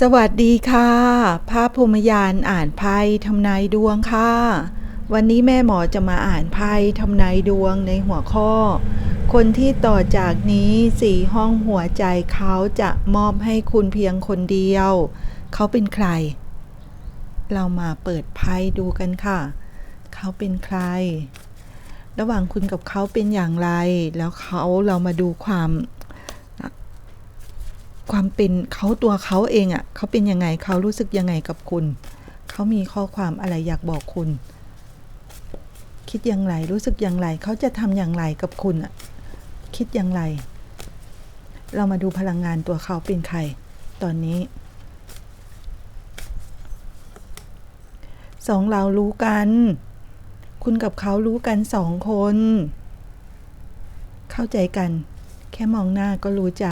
สวัสดีค่ะพระพรหมยานอ่านไพ่ทำนายดวงค่ะ วันนี้แม่หมอจะมาอ่านไพ่ทำนายดวงในหัวข้อ คนที่ต่อจากนี้สี่ห้องหัวใจเขาจะมอบให้คุณเพียงคนเดียว เขาเป็นใคร เรามาเปิดไพ่ดูกันค่ะ เขาเป็นใคร ระหว่างคุณกับเขาเป็นอย่างไร แล้วเขาเรามาดูความ ความเป็นเขาตัวเขาเองอะ่ะเขาเป็นยังไงเขารู้สึกยังไงกับคุณ เขามีข้อความอะไรอยากบอกคุณ คิดอย่างไรรู้สึกอย่างไร เขาจะทำอย่างไรกับคุณอะ่ะคิดอย่างไร เรามาดูพลังงานตัวเขาเป็นใคร ตอนนี้สองเรารู้กัน คุณกับเขารู้กันสองคน เข้าใจกัน แค่มองหน้าก็รู้ใจ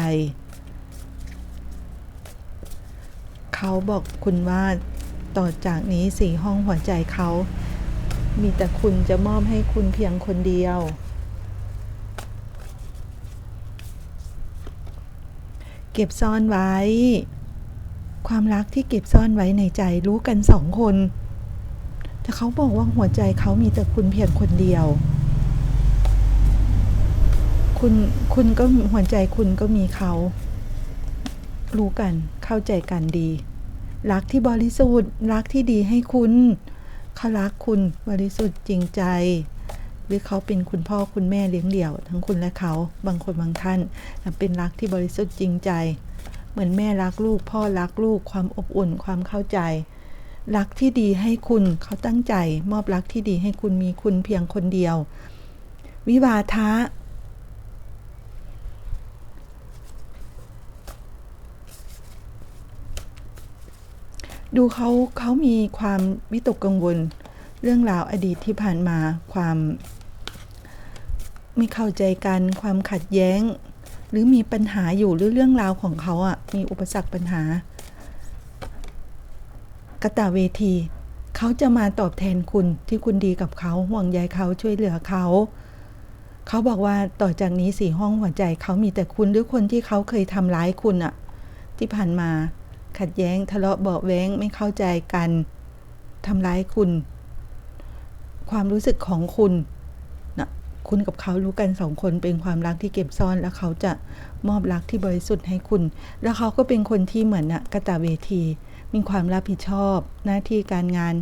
เขาบอกคุณว่าต่อจากนี้สี่ห้องหัวใจเขา มีแต่คุณจะมอบให้คุณเพียงคนเดียว เก็บซ่อนไว้ ความรักที่เก็บซ่อนไว้ในใจรู้กันสองคน แต่เขาบอกว่าหัวใจเขามีแต่คุณเพียงคนเดียว คุณคุณก็หัวใจคุณก็มีเขา รู้กันเข้าใจกันดี รักที่บริสุทธิ์ รักที่ดีให้คุณเขารักคุณบริสุทธิ์จริงใจ หรือเขาเป็นคุณพ่อคุณแม่เลี้ยงเดี่ยว ทั้งคุณและเขาบางคนบางท่านเป็นรักที่บริสุทธิ์จริงใจ เหมือนแม่รักลูก พ่อรักลูกความอบอุ่นความเข้าใจ รักที่ดีให้คุณเขาตั้งใจ มอบรักที่ดีให้คุณมีคุณเพียงคนเดียว วิวาทะ ดูเขาเขามีความวิตกกังวล เรื่องราวอดีตที่ผ่านมาความ ไม่เข้าใจกันความขัดแย้ง หรือมีปัญหาอยู่หรือเรื่องราวของเขาอะ่ะมีอุปสรรคปัญหากระตาเวที เขาจะมาตอบแทนคุณที่คุณดีกับเขาห่วงใยเขาช่วยเหลือเขา เขาบอกว่าต่อจากนี้สี่ห้องหัวใจเขามีแต่คุณหรือคนที่เขาเคยทำร้ายคุณอะที่ผ่านมา ขัดแย้งทะเลาะเบาแว้งไม่เข้าใจกันทำร้ายคุณ ความรู้สึกของคุณนะคุณกับเขารู้กันสองคนเป็นความรักที่เก็บซ่อน แล้วเขาจะมอบรักที่บริสุทธิ์ให้คุณ แล้วเขาก็เป็นคนที่เหมือนนะกระตาเวที มีความรับผิดชอบ หน้าที่การงาน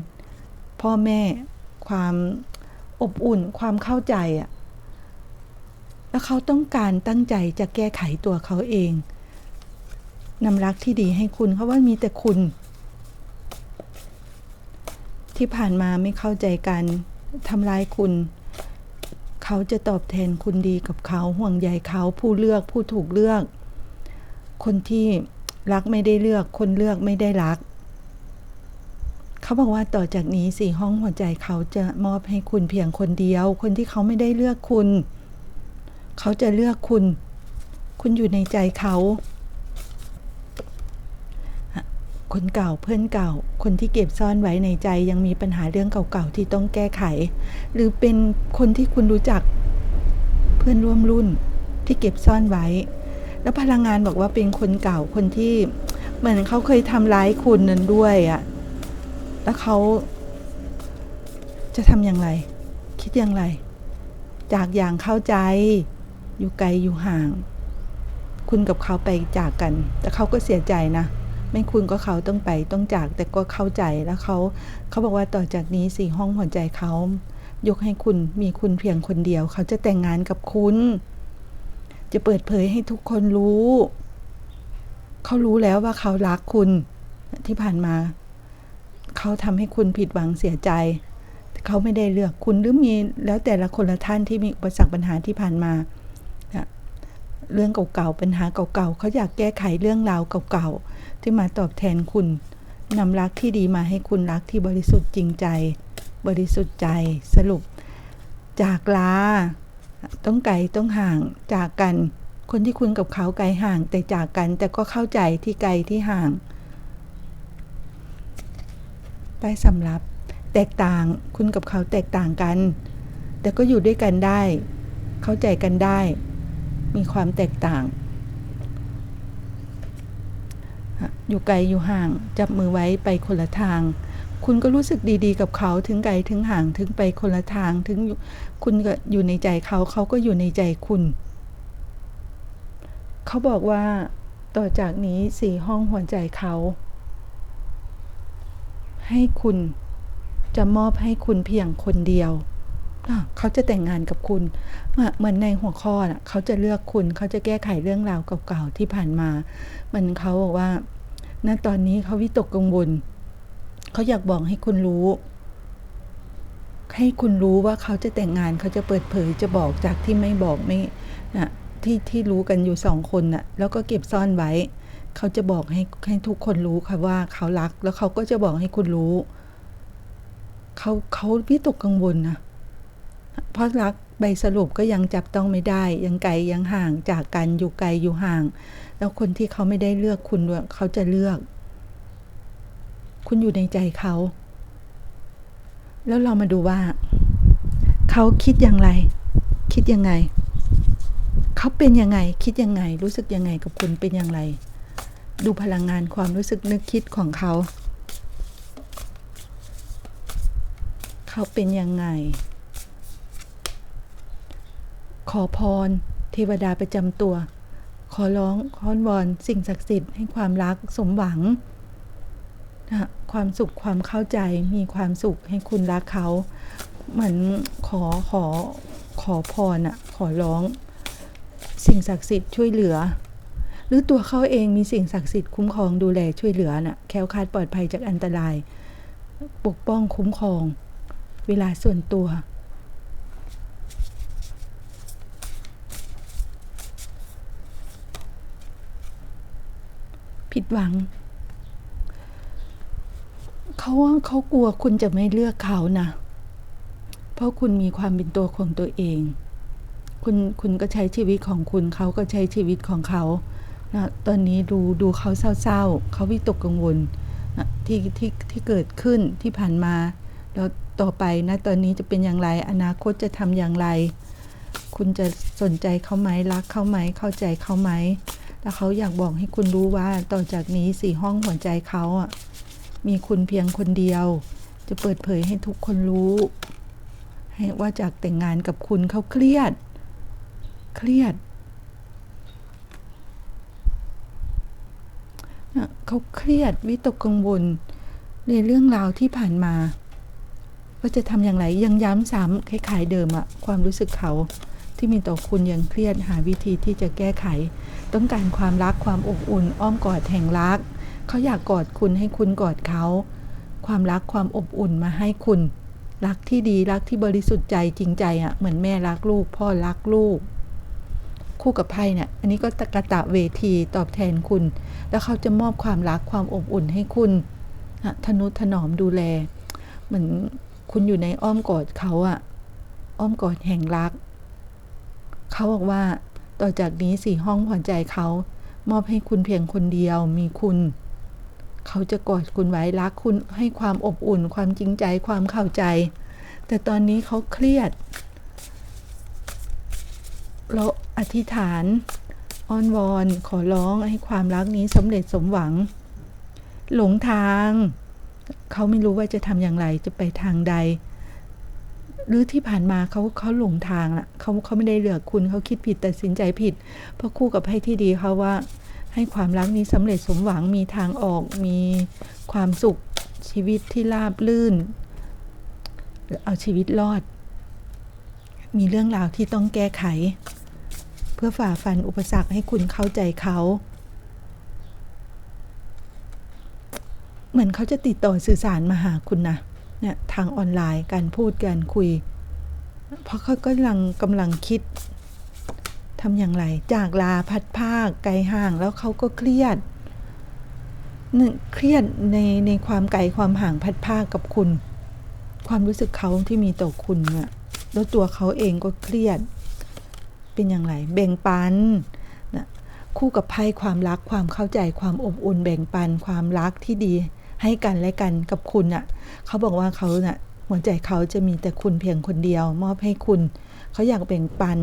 พ่อแม่ ความอบอุ่น ความเข้าใจอะแล้วเขาต้องการตั้งใจจะแก้ไขตัวเขาเอง นำรักที่ดีให้คุณเขาะว่ามีแต่คุณ ที่ผ่านมาไม่เข้าใจกันทำร้ายคุณ เขาจะตอบแทนคุณดีกับเขาห่วงใยเขาผู้เลือกผู้ถูกเลือก คนที่รักไม่ได้เลือก คนเลือกไม่ได้รัก เขาบอกว่าต่อจากนี้สี่ห้องหัวใจเขาจะมอบให้คุณเพียงคนเดียว คนที่เขาไม่ได้เลือกคุณ เขาจะเลือกคุณ คุณอยู่ในใจเขา คนเก่าเพื่อนเก่า คนที่เก็บซ่อนไว้ในใจยังมีปัญหาเรื่องเก่าๆที่ต้องแก้ไข หรือเป็นคนที่คุณรู้จักเพื่อนร่วมรุ่นที่เก็บซ่อนไว้ แล้วพลังงานบอกว่าเป็นคนเก่าคนที่เหมือนเขาเคยทำร้ายคุณนั้นด้วยอะ่ะแล้วเขาจะทำอย่างไร คิดอย่างไร จากอย่างเข้าใจ อยู่ไกลอยู่ห่าง คุณกับเขาไปจากกัน แต่เขาก็เสียใจนะ ไม่คุณก็เขาต้องไปต้องจาก แต่ก็เข้าใจแล้วเขาเขาบอกว่าต่อจากนี้สี่ห้องหัวใจเขายกให้คุณมีคุณเพียงคนเดียว เขาจะแต่งงานกับคุณ จะเปิดเผยให้ทุกคนรู้ เขารู้แล้วว่าเขารักคุณที่ผ่านมา เขาทำให้คุณผิดหวังเสียใจ เขาไม่ได้เลือกคุณหรือมีแล้วแต่ละคนละท่านที่มีอุปสรรคปัญหาที่ผ่านมาเรื่องเก่าๆปัญหาเก่าๆเขาอยากแก้ไขเรื่องราวเก่าๆ ที่มาตอบแทนคุณนำรักที่ดีมาให้คุณรักที่บริสุทธิ์จริงใจ บริสุทธิ์ใจสรุป จากลาต้องไกลต้องห่างจากกันคนที่คุณกับเขาไกลห่างแต่จากกันแต่ก็เข้าใจที่ไกลที่ห่างใต้สำรับ แตกต่างคุณกับเขาแตกต่างกัน แต่ก็อยู่ด้วยกันได้ เข้าใจกันได้ มีความแตกต่าง อยู่ไกลอยู่ห่าง จับมือไว้ไปคนละทาง คุณก็รู้สึกดีๆ กับเขาถึงไกลถึงห่างถึงไปคนละทางถึงคุณก็อยู่ในใจเขาเขาก็อยู่ในใจคุณ เขาบอกว่าต่อจากนี้สี่ห้องหัวใจเขา ให้คุณจะมอบให้คุณเพียงคนเดียว เขาจะแต่งงานกับคุณ เหมือนในหัวข้อนะเขาจะเลือกคุณ เขาจะแก้ไขเรื่องราวเก่าๆที่ผ่านมา มันเขาบอกว่า ณตอนนี้เขาวิตกกังวลเขาอยากบอกให้คุณรู้ ให้คุณรู้ว่าเขาจะแต่งงานเขาจะเปิดเผยจะบอกจากที่ไม่บอกไม่นะที่ที่รู้กันอยู่สองคนน่ะ แล้วก็เก็บซ่อนไว้ เขาจะบอกให้ให้ทุกคนรู้ค่ะว่าเขารัก แล้วเขาก็จะบอกให้คุณรู้ เขาเขาวิตกกังวลนะเพราะรัก ใบสรุปก็ยังจับต้องไม่ได้ ยังไกลยังห่างจากกันอยู่ไกลอยู่ห่าง แล้วคนที่เขาไม่ได้เลือกคุณเขาจะเลือก คุณอยู่ในใจเขา แล้วเรามาดูว่า เขาคิดอย่างไร คิดยังไง เขาเป็นยังไง คิดยังไง รู้สึกยังไงกับคุณเป็นอย่างไร ดูพลังงานความรู้สึกนึกคิดของเขา เขาเป็นยังไง ขอพร เทวดาประจำตัว ขอร้องค้อนวอน สิ่งศักดิ์สิทธิ์ให้ความรักสมหวังนะความสุขความเข้าใจมีความสุขให้คุณรักเขา เหมือนขอขอขอพรอะขอร้อง สิ่งศักดิ์สิทธิ์ช่วยเหลือ หรือตัวเขาเองมีสิ่งศักดิ์สิทธิ์คุ้มครองดูแลช่วยเหลือน่ะแค้วคาดปลอดภัยจากอันตราย ปกป้องคุ้มครอง เวลาส่วนตัว ผิดหวัง เขาว่าเขากลัวคุณจะไม่เลือกเขานะ เพราะคุณมีความเป็นตัวของตัวเอง คุณคุณก็ใช้ชีวิตของคุณเขาก็ใช้ชีวิตของเขานะตอนนี้ดูดูเขาเศร้าๆ เขาวิตกกังวลนะที่ที่ที่เกิดขึ้นที่ผ่านมาแล้วต่อไปนะตอนนี้จะเป็นอย่างไร อนาคตจะทำอย่างไร คุณจะสนใจเขาไหมรักเขาไหมเข้าใจเขาไหม แล้วเขาอยากบอกให้คุณรู้ว่าต่อจากนี้สี่ห้องหัวใจเขาอะมีคุณเพียงคนเดียว จะเปิดเผยให้ทุกคนรู้ ให้ว่าจากแต่งงานกับคุณเขาเครียด เครียดเขาเครียดวิตกกังวลในเรื่องราวที่ผ่านมา ว่าจะทำอย่างไรยังย้ำซ้ำคล้ายๆเดิมอะความรู้สึกเขา ที่มีต่อคุณยังเครียดหาวิธีที่จะแก้ไข ต้องการความรักความอบอุ่น อ้อมกอดแห่งรัก เขาอยากกอดคุณให้คุณกอดเขา ความรักความอบอุ่นมาให้คุณ รักที่ดีรักที่บริสุทธิ์ใจจริงใจอะ่ะเหมือนแม่รักลูก พ่อรักลูก คู่กับไพ่เนี่ยอันนี้ก็ตะกะตะเวทีตอบแทนคุณ แล้วเขาจะมอบความรักความอบอุ่นให้คุณนะทนุถนอมดูแล เหมือนคุณอยู่ในอ้อมกอดเขาอะอ้อมกอดแห่งรัก เขาบอกว่า ต่อจากนี้สี่ห้องหัวใจเขา มอบให้คุณเพียงคนเดียวมีคุณ เขาจะกอดคุณไว้รักคุณให้ความอบอุ่น ความจริงใจความเข้าใจ แต่ตอนนี้เขาเครียด เราอธิษฐานอ้อนวอนขอร้องให้ความรักนี้สำเร็จสมหวัง หลงทาง เขาไม่รู้ว่าจะทำอย่างไรจะไปทางใด หรือที่ผ่านมาเขาเขาหลงทางละเขาเขาไม่ได้เลือกคุณเขาคิดผิดตัดสินใจผิด เพราะคู่กับไพ่ที่ดีเขาว่า ให้ความรักนี้สำเร็จสมหวังมีทางออกมีความสุขชีวิตที่ราบลื่น เอาชีวิตรอด มีเรื่องราวที่ต้องแก้ไข เพื่อฝ่าฟันอุปสรรคให้คุณเข้าใจเขา เหมือนเขาจะติดต่อสื่อสารมาหาคุณนะ เนี่ยทางออนไลน์การพูดการคุย เพราะเขากำลังกำลังคิดทำอย่างไร จากลาพัดภาคไกลห่างแล้วเขาก็เครียดเครียดในในความไกลความห่างพัดภาคกับคุณ ความรู้สึกเขาที่มีต่อคุณเนี่ยแล้วตัวเขาเองก็เครียด เป็นอย่างไร แบ่งปันนะคู่กับไพ่ความรักความเข้าใจความอบอุ่นแบ่งปันความรักที่ดี ให้กันและกันกับคุณน่ะเขาบอกว่าเขาน่ะหัวใจเขาจะมีแต่คุณเพียงคนเดียว มอบให้คุณ เขาอยากแบ่งปัน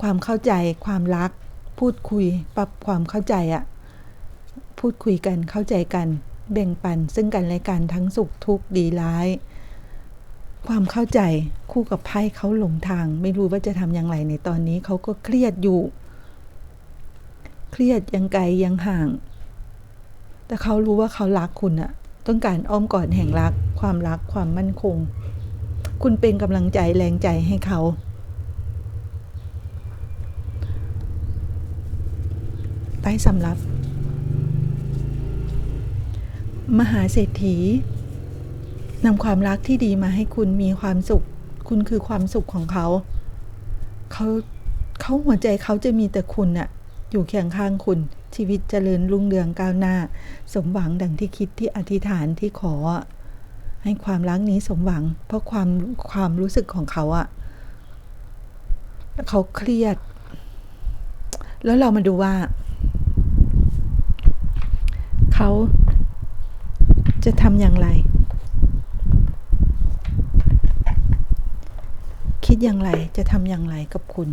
ความเข้าใจ ความรัก พูดคุย ปรับความเข้าใจอะพูดคุยกันเข้าใจกัน แบ่งปันซึ่งกันและกันทั้งสุขทุกข์ดีร้าย ความเข้าใจคู่กับไพ่เขาหลงทาง ไม่รู้ว่าจะทำอย่างไรในตอนนี้เขาก็เครียดอยู่ เครียดยังไกลยังห่าง แต่เขารู้ว่าเขารักคุณอะ ต้องการอ้อมกอดแห่งรัก ความรักความมั่นคง คุณเป็นกำลังใจแรงใจให้เขา ใต้สำรับ มหาเศรษฐีนำความรักที่ดีมาให้คุณมีความสุข คุณคือความสุขของเขา เขาเขาหัวใจเขาจะมีแต่คุณอะอยู่เคียงข้างคุณ ชีวิตเจริญรุ่งเรืองก้าวหน้า สมหวังดังที่คิดที่อธิษฐานที่ขอ ให้ความรักนี้สมหวัง เพราะความความรู้สึกของเขาอะเขาเครียด แล้วเรามาดูว่า เขาจะทำอย่างไร คิดอย่างไรจะทำอย่างไรกับคุณ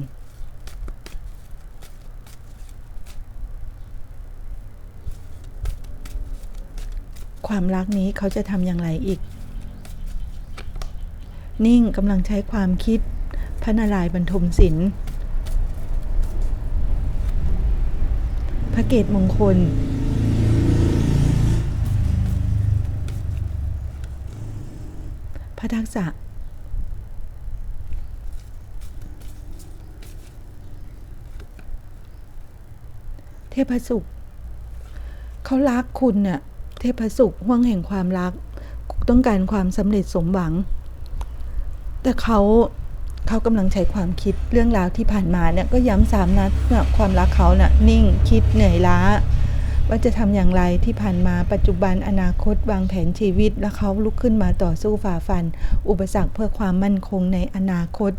ความรักนี้เขาจะทำอย่างไรอีก นิ่งกำลังใช้ความคิดพระนารายณ์บรรทมศิลป์พระเกตมงคล พระทักษะ เทพสุข เขารักคุณเนี่ย เทพสุขห่วงแห่งความรัก ต้องการความสำเร็จสมหวัง แต่เขาเขากำลังใช้ความคิดเรื่องราวที่ผ่านมาเนี่ยก็ย้ำสามนัดเนี่ยความรักเขาเน่ะนิ่งคิดเหนื่อยล้า ว่าจะทำอย่างไรที่ผ่านมาปัจจุบันอนาคตวางแผนชีวิต แล้วเขาลุกขึ้นมาต่อสู้ฝ่าฟัน อุปสรรคเพื่อความมั่นคงในอนาคต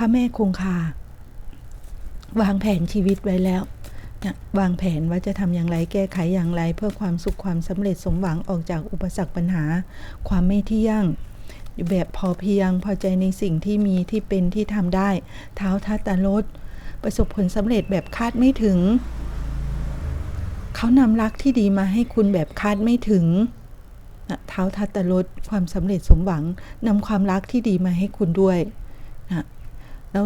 พระแม่คงคา วางแผนชีวิตไว้แล้ววางแผนว่าจะทำอย่างไรแก้ไขอย่างไร เพื่อความสุขความสำเร็จสมหวังออกจากอุปสรรคปัญหา ความไม่เที่ยงอยู่แบบพอเพียงพอใจในสิ่งที่มีที่เป็นที่ทำได้ เท้าทัตตาลดประสบผลสำเร็จแบบคาดไม่ถึง เขานำรักที่ดีมาให้คุณแบบคาดไม่ถึงเท้าทัตตาลดความสำเร็จสมหวังนำความรักที่ดีมาให้คุณด้วยนะ แล้ว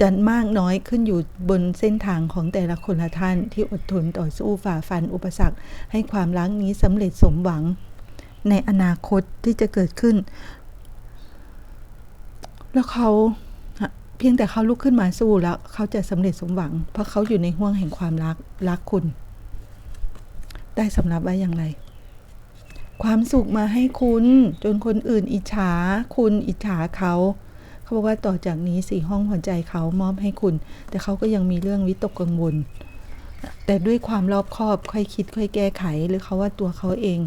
จะมากน้อยขึ้นอยู่บนเส้นทางของแต่ละคนละท่านที่อดทนต่อสู้ฝ่าฟันอุปสรรค ให้ความรักนี้สำเร็จสมหวัง ในอนาคตที่จะเกิดขึ้น แล้วเขาเพียงแต่เขาลุกขึ้นมาสู้แล้ว เขาจะสำเร็จสมหวัง เพราะเขาอยู่ในห่วงแห่งความรักรักคุณ ได้สำรับไว้อย่างไร ความสุขมาให้คุณ จนคนอื่นอิจฉาคุณอิจฉาเขา เขาบอกว่าต่อจากนี้สี่ห้องหัวใจเขามอบให้คุณ แต่เขาก็ยังมีเรื่องวิตกกังวล แต่ด้วยความรอบคอบ ค่อยคิด ค่อยแก้ไข หรือเขาว่าตัวเขาเอง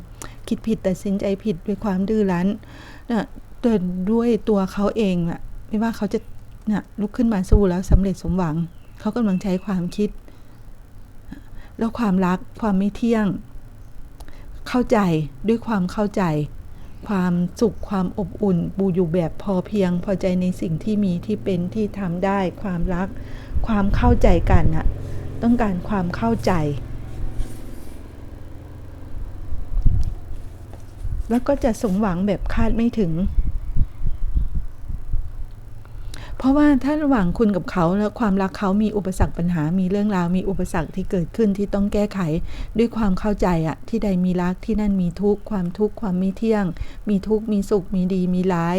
คิดผิดแต่สินใจผิดด้วยความดื้อรั้นนะแต่ด้วยตัวเขาเองอะไม่ว่าเขาจะนะลุกขึ้นมาสู้แล้วสำเร็จสมหวัง เขากำลังใช้ความคิด แล้วความรักความไม่เที่ยง เข้าใจด้วยความเข้าใจ ความสุขความอบอุ่นบูอยู่แบบพอเพียง พอใจในสิ่งที่มีที่เป็นที่ทำได้ความรัก ความเข้าใจกันอะต้องการความเข้าใจ แล้วก็จะสมหวังแบบคาดไม่ถึง ราะว่าถ้าระหว่างคุณกับเขาแล้วความรักเขามีอุปสรรคปัญหา มีเรื่องราว มีอุปสรรคที่เกิดขึ้นที่ต้องแก้ไข ด้วยความเข้าใจอะที่ใดมีรักที่นั่นมีทุกข์ความทุกข์ความไม่เที่ยง มีทุกข์มีสุขมีดีมีร้าย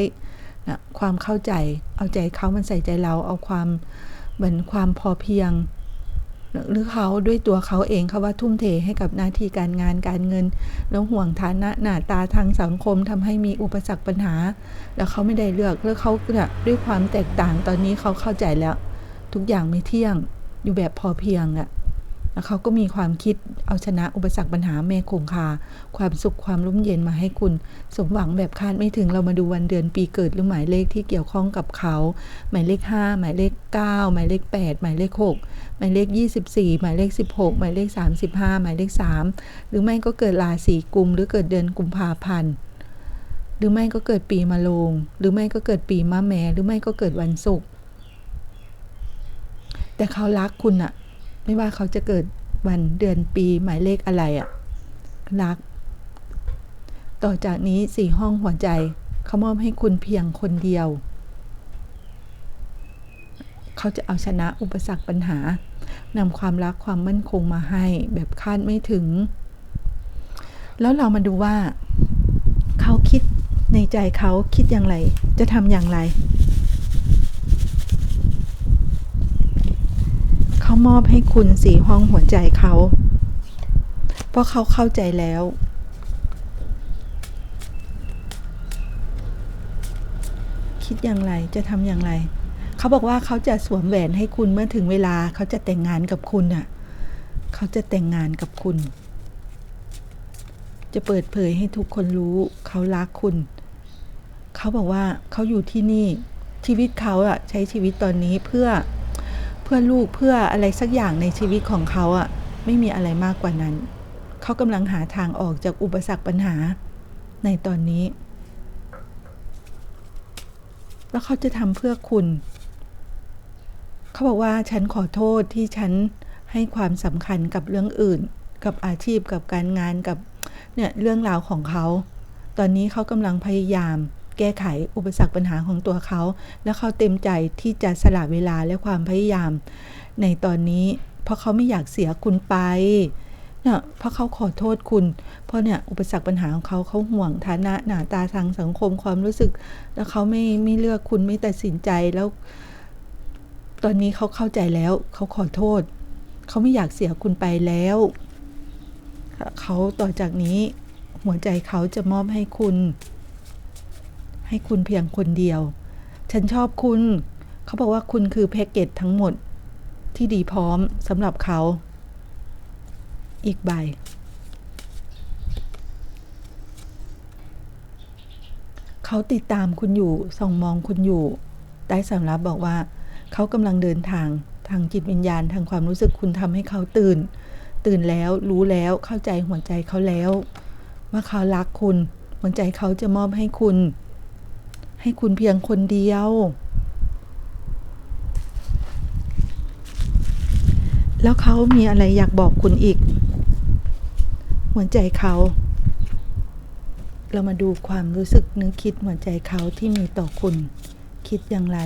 นะความเข้าใจ เอาใจเขามันใส่ใจเราเอาความเหมือนความพอเพียง หรือเขาด้วยตัวเขาเองเขาว่าทุ่มเทให้กับหน้าที่การงานการเงิน แล้วห่วงฐานะหน้าตาทางสังคมทำให้มีอุปสรรคปัญหา แล้วเขาไม่ได้เลือกแล้วเขาเนี่ยด้วยความแตกต่างตอนนี้เขาเข้าใจแล้ว ทุกอย่างไม่เที่ยงอยู่แบบพอเพียงอะ แล้วเขาก็มีความคิดเอาชนะอุปสรรคปัญหาแม่คงคา ความสุขความร่มเย็นมาให้คุณ สมหวังแบบคาดไม่ถึงเรามาดูวันเดือนปีเกิดหรือหมายเลขที่เกี่ยวข้องกับเขา หมายเลข 5 หมายเลข 9 หมายเลข 8 หมายเลข 6 หมายเลข 24 หมายเลข 16 หมายเลข 35 หมายเลข 3 หรือไม่ก็เกิดราศีกุม หรือเกิดเดือนกุมภาพันธ์หรือไม่ก็เกิดปีมะโรงหรือไม่ก็เกิดปีมะแม่หรือไม่ก็เกิดวันศุกร์แต่เขารักคุณอะ ไม่ว่าเขาจะเกิดวันเดือนปีหมายเลขอะไรอะรัก ต่อจากนี้สี่ห้องหัวใจเขามอบให้คุณเพียงคนเดียว เขาจะเอาชนะอุปสรรคปัญหานำความรักความมั่นคงมาให้แบบคาดไม่ถึง แล้วเรามาดูว่า เขาคิดในใจเขาคิดอย่างไร จะทำอย่างไร เขา มอบให้คุณสี่ห้องหัวใจเขา เพราะเขาเข้าใจแล้ว คิดอย่างไรจะทำอย่างไร เขาบอกว่าเขาจะสวมแหวนให้คุณเมื่อถึงเวลาเขาจะแต่งงานกับคุณอะ เขาจะแต่งงานกับคุณ จะเปิดเผยให้ทุกคนรู้เขารักคุณ เขาบอกว่าเขาอยู่ที่นี่ชีวิตเขาอะใช้ชีวิตตอนนี้เพื่อ เพื่อลูกเพื่ออะไรสักอย่างในชีวิตของเขาอะไม่มีอะไรมากกว่านั้น เขากำลังหาทางออกจากอุปสรรคปัญหาในตอนนี้ แล้วเขาจะทำเพื่อคุณ เขาบอกว่าฉันขอโทษที่ฉันให้ความสำคัญกับเรื่องอื่น กับอาชีพกับการงานกับเนี่ยเรื่องราวของเขา ตอนนี้เขากำลังพยายาม แก้ไขอุปสรรคปัญหาของตัวเขา และเขาเต็มใจที่จะสละเวลาและความพยายาม ในตอนนี้ เพราะเขาไม่อยากเสียคุณไปเนี่ยเพราะเขาขอโทษคุณ เพราะเนี่ยอุปสรรคปัญหาของเขาเขาห่วงฐานะหน้าตาทางสังคมความรู้สึก แล้วเขาไม่ไม่เลือกคุณไม่ตัดสินใจแล้ว ตอนนี้เขาเข้าใจแล้ว เขาขอโทษ เขาไม่อยากเสียคุณไปแล้วเขาต่อจากนี้ หัวใจเขาจะมอบให้คุณ ให้คุณเพียงคนเดียว ฉันชอบคุณ เขาบอกว่าคุณคือแพ็กเกจทั้งหมดที่ดีพร้อมสำหรับเขา อีกใบ เขาติดตามคุณอยู่ ส่องมองคุณอยู่ ได้สำรับบอกว่า เขากำลังเดินทางทางจิตวิญญาณทางความรู้สึกคุณทำให้เขาตื่น ตื่นแล้วรู้แล้วเข้าใจหัวใจเขาแล้ว ว่าเขารักคุณ หัวใจเขาจะมอบให้คุณ ให้คุณเพียงคนเดียว แล้วเขามีอะไรอยากบอกคุณอีก หัวใจเขา เรามาดูความรู้สึกนึกคิดหัวใจเขาที่มีต่อคุณ คิดอย่างไร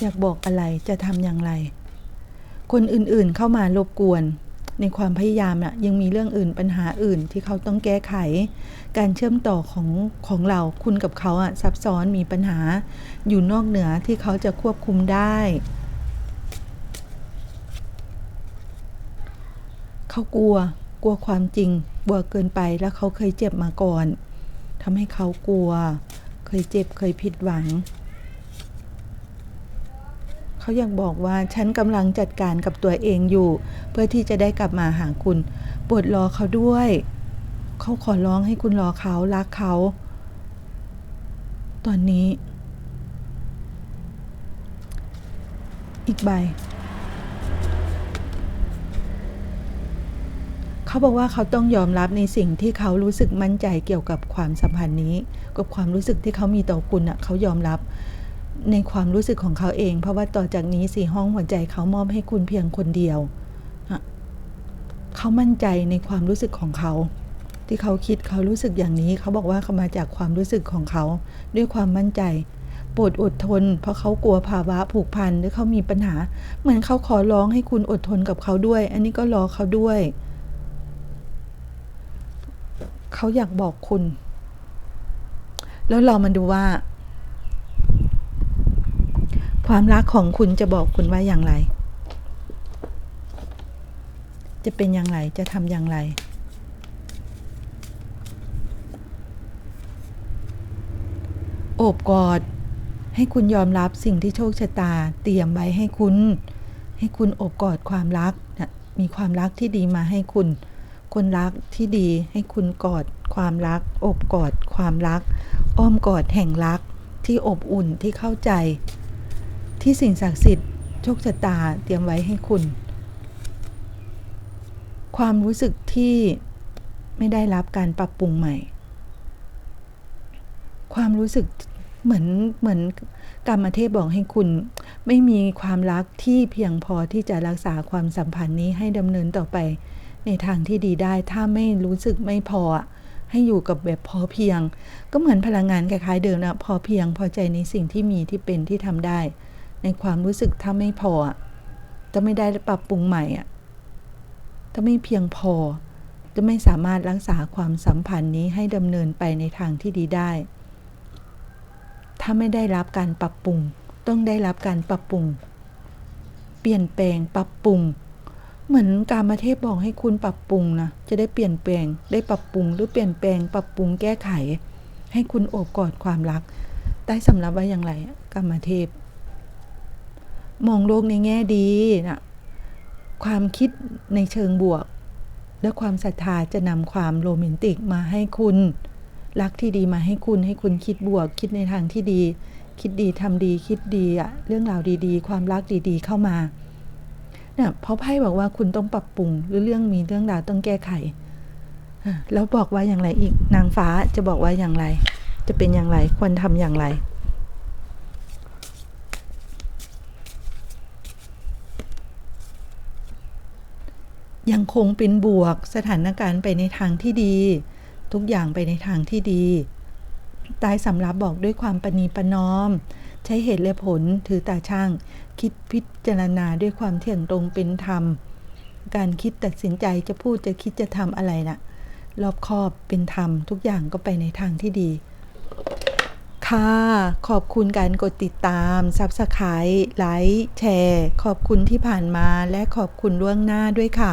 อยากบอกอะไรจะทำอย่างไร คนอื่นๆเข้ามารบกวน ในความพยายามน่ะยังมีเรื่องอื่นปัญหาอื่นที่เขาต้องแก้ไข การเชื่อมต่อของของเราคุณกับเขาอะซับซ้อนมีปัญหา อยู่นอกเหนือที่เขาจะควบคุมได้ เขากลัวกลัวความจริงกลัวเกินไปแล้วเขาเคยเจ็บมาก่อนทำให้เขากลัว เคยเจ็บเคยผิดหวัง เขาอยากบอกว่าฉันกำลังจัดการกับตัวเองอยู่ เพื่อที่จะได้กลับมาหาคุณปรดรอเขาด้วย เขาขอร้องให้คุณรอเขารักเขา ตอนนี้ อีกใบ เขาบอกว่าเขาต้องยอมรับในสิ่งที่เขารู้สึกมั่นใจเกี่ยวกับความสัมพันธ์นี้ กับความรู้สึกที่เขามีต่อคุณอะเขายอมรับ ในความรู้สึกของเขาเอง เพราะว่าต่อจากนี้สี่ห้องหัวใจเขามอบให้คุณเพียงคนเดียวเขามั่นใจในความรู้สึกของเขา ที่เขาคิดเขารู้สึกอย่างนี้ เขาบอกว่าเขามาจากความรู้สึกของเขา ด้วยความมั่นใจปรดอดทน เพราะเขากลัวภาวะผูกพันหรือเขามีปัญหา เหมือนเขาขอร้องให้คุณอดทนกับเขาด้วย อันนี้ก็รอเขาด้วย เขาอยากบอกคุณ แล้วเรามาดูว่า ความรักของคุณจะบอกคุณว่าอย่างไร จะเป็นอย่างไรจะทำอย่างไร โอบกอด ให้คุณยอมรับสิ่งที่โชคชะตา เตรียมไว้ให้คุณ ให้คุณโอบกอดความรักนะมีความรักที่ดีมาให้คุณ คนรักที่ดีให้คุณกอดความรัก โอบกอดความรัก อ้อมกอดแห่งรักที่อบอุ่นที่เข้าใจ ที่สิ่งศักดิ์สิทธิ์โชคชะตาเตรียมไว้ให้คุณ ความรู้สึกที่ไม่ได้รับการปรับปรุงใหม่ ความรู้สึกเหมือนเหมือนกรรมเทพบอกให้คุณ ไม่มีความรักที่เพียงพอที่จะรักษาความสัมพันธ์นี้ให้ดำเนินต่อไปในทางที่ดีได้ ถ้าไม่รู้สึกไม่พอให้อยู่กับแบบพอเพียง ก็เหมือนพลังงานคล้ายๆเดิมนะพอเพียงพอใจในสิ่งที่มีที่เป็นที่ทำได้ ในความรู้สึกถ้าไม่พอจะไม่ได้ปรับปรุงใหม่อะถ้าไม่เพียงพอ จะไม่สามารถรักษาความสัมพันธ์นี้ให้ดำเนินไปในทางที่ดีได้ ถ้าไม่ได้รับการปรับปรุง ต้องได้รับการปรับปรุง เปลี่ยนแปลงปรับปรุง เหมือนการมาเทพบอกให้คุณปรับปรุงนะจะได้เปลี่ยนแปลง ได้ปรับปรุง หรือเปลี่ยนแปลง ปรับปรุงแก้ไข ให้คุณโอบกอดความรัก ได้สำรับว่าอย่างไรกรรมเทพ มองโลกในแง่ดีนะความคิดในเชิงบวก และความศรัทธาจะนำความโรแมนติกมาให้คุณ รักที่ดีมาให้คุณให้คุณคิดบวก คิดในทางที่ดี คิดดีทำดีคิดดีอะเรื่องราวดีๆ ความรักดีๆเข้ามาเนี่ยเพราะไพ่บอกว่าคุณต้องปรับปรุงหรือเรื่องมีเรื่องราวต้องแก้ไขแล้วบอกว่าอย่างไรอีกนางฟ้าจะบอกว่าอย่างไร จะเป็นอย่างไรควรทำอย่างไร ยังคงเป็นบวกสถานการณ์ไปในทางที่ดี ทุกอย่างไปในทางที่ดีตายสำรับบอกด้วยความประนีประนอม ใช้เหตุและผลถือตาช่าง คิดพิจารณาด้วยความเที่ยงตรงเป็นธรรม การคิดตัดสินใจจะพูดจะคิดจะทำอะไรนะ่ะ รอบคอบเป็นธรรม ทุกอย่างก็ไปในทางที่ดี ค่ะ ขอบคุณการกดติดตาม Subscribe ไลค์แชร์ ขอบคุณที่ผ่านมาและขอบคุณล่วงหน้าด้วยค่ะ